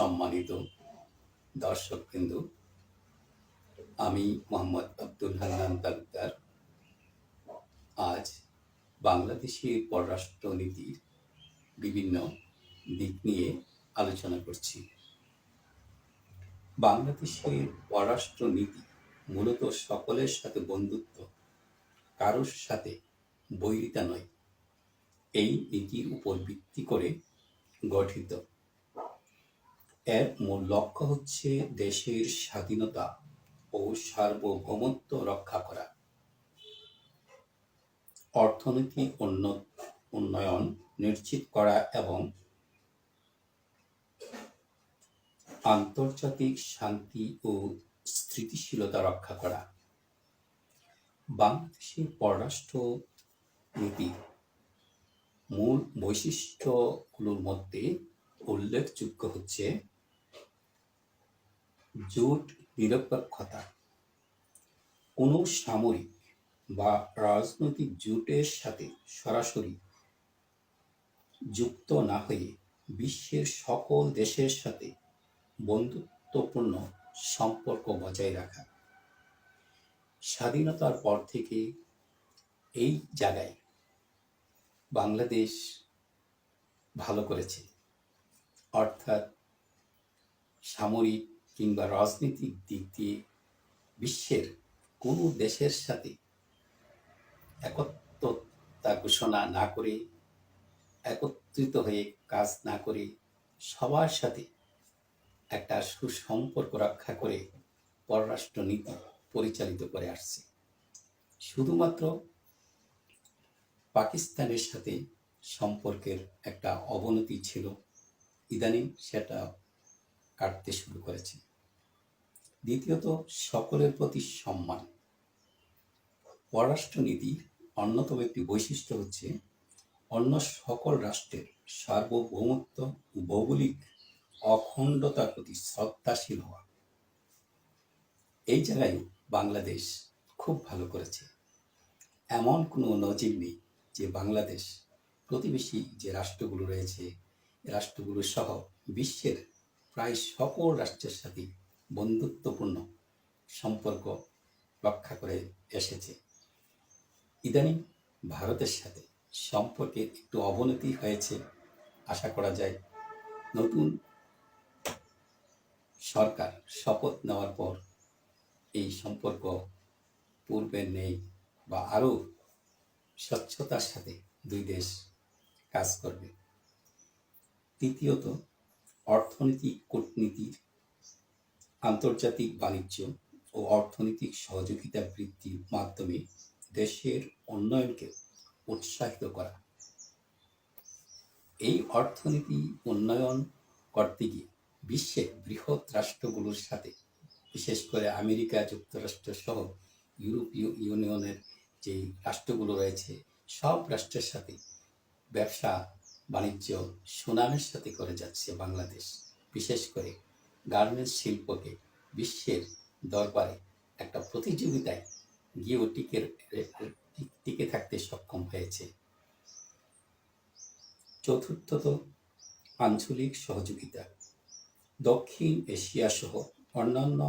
সম্মানিত দর্শকবৃন্দ আমি মোহাম্মদ আব্দুল হান্নান তালুকদার। আজ বাংলাদেশের পররাষ্ট্রনীতির বিভিন্ন দিক নিয়ে আলোচনা করছি। বাংলাদেশের পররাষ্ট্রনীতি মূলত সকলের সাথে বন্ধুত্ব, কারোর সাথে বৈরিতা নয়। এই নীতির উপর ভিত্তি করে গঠিত। এর মূল লক্ষ্য হচ্ছে দেশের স্বাধীনতা ও সার্বভৌমত্ব রক্ষা করা। অর্থনৈতিক উন্ন- উন্নয়ন নিশ্চিত করা এবং আন্তর্জাতিক শান্তি ও স্থিতিশীলতা রক্ষা করা। বাংলাদেশের পররাষ্ট্র নীতি মূল বৈশিষ্ট্যগুলোর মধ্যে উল্লেখযোগ্য হচ্ছে জোট নিরপেক্ষতা। কোনো সামরিক বা রাজনৈতিক জোটের সাথে সরাসরি যুক্ত না হয়ে বিশ্বের সকল দেশের সাথে বন্ধুত্বপূর্ণ সম্পর্ক বজায় রাখা। স্বাধীনতার পর থেকে এই জায়গায় বাংলাদেশ ভালো করেছে। অর্থাৎ সামরিক কিংবা রাজনৈতিক দিক দিয়ে বিশ্বের কোনো দেশের সাথে একত্রতা ঘোষণা না করে, একত্রিত হয়ে কাজ না করে সবার সাথে একটা সুসম্পর্ক রক্ষা করে পররাষ্ট্র নীতি পরিচালিত করে আসছে। শুধুমাত্র পাকিস্তানের সাথে সম্পর্কের একটা অবনতি ছিল। ইদানিং সেটা কাটতে শুরু করেছে। দ্বিতীয়ত, সকলের প্রতি সম্মান। পররাষ্ট্রনীতির অন্যতম একটি বৈশিষ্ট্য হচ্ছে, অন্য সকল রাষ্ট্রের সার্বভৌমত্ব ভৌগোলিক অখণ্ডতার প্রতি শ্রদ্ধাশীল হওয়া। এই জায়গায় বাংলাদেশ খুব ভালো করেছে। এমন কোনো নজির নেই যে বাংলাদেশ প্রতিবেশী যে রাষ্ট্রগুলো রয়েছে রাষ্ট্রগুলো সহ বিশ্বের প্রায় সকল রাষ্ট্রের সাথে বন্ধুত্বপূর্ণ সম্পর্ক রক্ষা করে এসেছে। ইদানিং ভারতের সাথে সম্পর্কের একটু অবনতি হয়েছে আশা করা যায়। নতুন সরকার শপথ নেওয়ার পর এই সম্পর্ক পূর্বের নেই বা আরও স্বচ্ছতার সাথে দুই দেশ কাজ করবে। তৃতীয়ত অর্থনৈতিক কূটনীতির, আন্তর্জাতিক বাণিজ্য ও অর্থনৈতিক সহযোগিতা বৃদ্ধির মাধ্যমে দেশের উন্নয়নকে উৎসাহিত করা। এই অর্থনীতি উন্নয়ন করতে গিয়ে বিশ্বের বৃহৎ রাষ্ট্রগুলোর সাথে, বিশেষ করে আমেরিকা যুক্তরাষ্ট্র সহ ইউরোপীয় ইউনিয়নের যে রাষ্ট্রগুলো রয়েছে, সব রাষ্ট্রের সাথে ব্যবসা বাণিজ্য সুনামের সাথে করে যাচ্ছে বাংলাদেশ। বিশেষ করে গার্মেন্টস শিল্পকে বিশ্বের দরবারে একটা প্রতিযোগিতায় গিয়েও টিকে টিকে থাকতে সক্ষম হয়েছে। চতুর্থত আঞ্চলিক সহযোগিতা। দক্ষিণ এশিয়া সহ অন্যান্য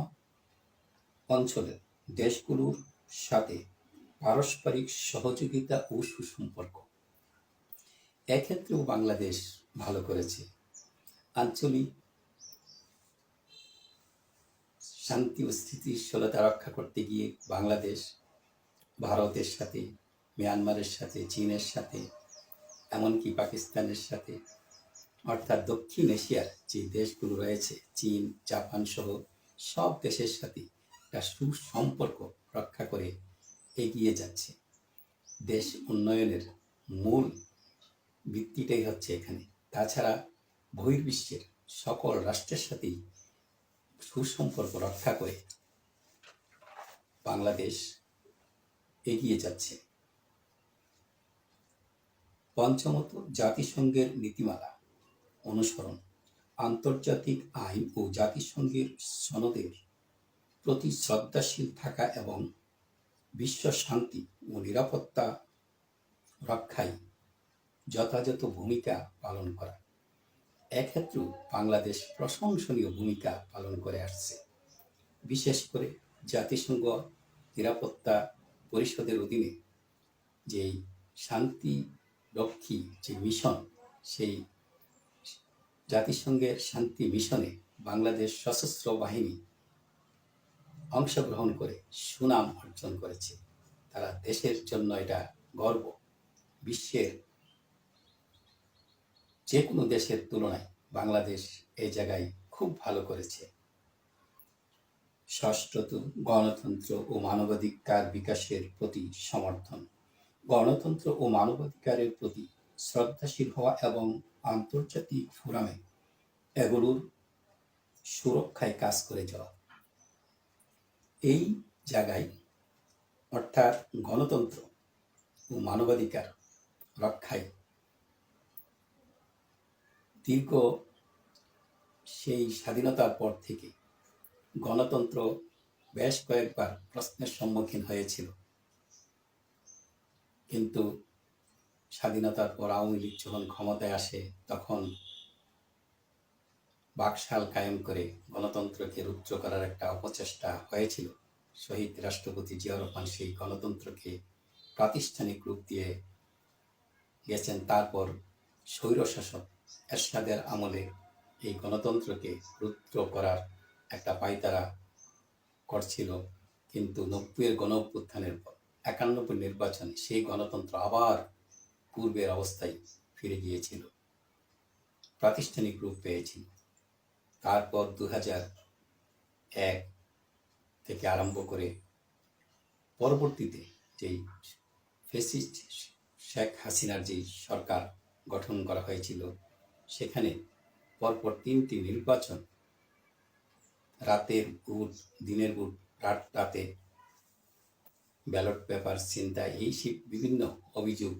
অঞ্চলের দেশগুলোর সাথে পারস্পরিক সহযোগিতা ও সুসম্পর্ক। এক্ষেত্রেও বাংলাদেশ ভালো করেছে। আঞ্চলিক শান্তি ও স্থিতিশীলতা রক্ষা করতে গিয়ে বাংলাদেশ ভারতের সাথে, মিয়ানমারের সাথে, চীনের সাথে, এমনকি পাকিস্তানের সাথে, অর্থাৎ দক্ষিণ এশিয়ার যে দেশগুলো রয়েছে, চীন, জাপান সহ সব দেশের সাথে একটা সুসম্পর্ক রক্ষা করে এগিয়ে যাচ্ছে। দেশ উন্নয়নের মূল ভিত্তিটাই হচ্ছে এখানে। তাছাড়া বহির্বিশ্বের সকল রাষ্ট্রের সাথেই সুসম্পর্ক রক্ষা করে বাংলাদেশ এগিয়ে যাচ্ছে। পঞ্চমত জাতিসংঘের নীতিমালা অনুসরণ। আন্তর্জাতিক আইন ও জাতিসংঘের সনদের প্রতি শ্রদ্ধাশীল থাকা এবং বিশ্ব শান্তি ও নিরাপত্তা রক্ষায় যথাযথ ভূমিকা পালন করা। এক্ষেত্রেও বাংলাদেশ প্রশংসনীয় ভূমিকা পালন করে আসছে। বিশেষ করে জাতিসংঘ, নিরাপত্তা পরিষদের অধীনে যেই শান্তি রক্ষী যে মিশন, সেই জাতিসংঘের শান্তি মিশনে বাংলাদেশ সশস্ত্র বাহিনী অংশগ্রহণ করে সুনাম অর্জন করেছে। তারা দেশের জন্য এটা গর্ব। বিশ্বের যে কোনো দেশের তুলনায় বাংলাদেশ এই জায়গায় খুব ভালো করেছে। ষষ্ঠত গণতন্ত্র ও মানবাধিকার বিকাশের প্রতি সমর্থন। গণতন্ত্র ও মানবাধিকারের প্রতি শ্রদ্ধাশীল হওয়া এবং আন্তর্জাতিক ফোরামে এগুলোর সুরক্ষায় কাজ করে যাওয়া। এই জায়গায় অর্থাৎ গণতন্ত্র ও মানবাধিকার রক্ষায় দীর্ঘ সেই স্বাধীনতার পর থেকে গণতন্ত্র বেশ কয়েকবার প্রশ্নের সম্মুখীন হয়েছিল। কিন্তু স্বাধীনতার পর আওয়ামী লীগ যখন ক্ষমতায় আসে, তখন বাকশাল কায়েম করে গণতন্ত্রকে রুদ্র করার একটা অপচেষ্টা হয়েছিল। শহীদ রাষ্ট্রপতি জিয়াউর রহমান সেই গণতন্ত্রকে প্রাতিষ্ঠানিক রূপ দিয়ে গেছেন। তারপর স্বৈরশাসক এরশাদের আমলে এই গণতন্ত্রকে রুদ্র করার একটা পায়তারা করছিল। কিন্তু নব্বইয়ের গণ অভ্যুত্থানের পর একানব্বই নির্বাচনে সেই গণতন্ত্র আবার পূর্বের অবস্থায় ফিরে গিয়েছিল। প্রাতিষ্ঠানিক রূপ পেয়েছিল। তারপর দু হাজার এক থেকে আরম্ভ করে পরবর্তীতে যেই ফেসিস্ট শেখ হাসিনার যেই সরকার গঠন করা হয়েছিল সেখানে পরপর তিনটি নির্বাচন। রাতের বুট দিনের বুট রাত, রাতে ব্যালট পেপার চিন্তা এই বিভিন্ন অভিযোগ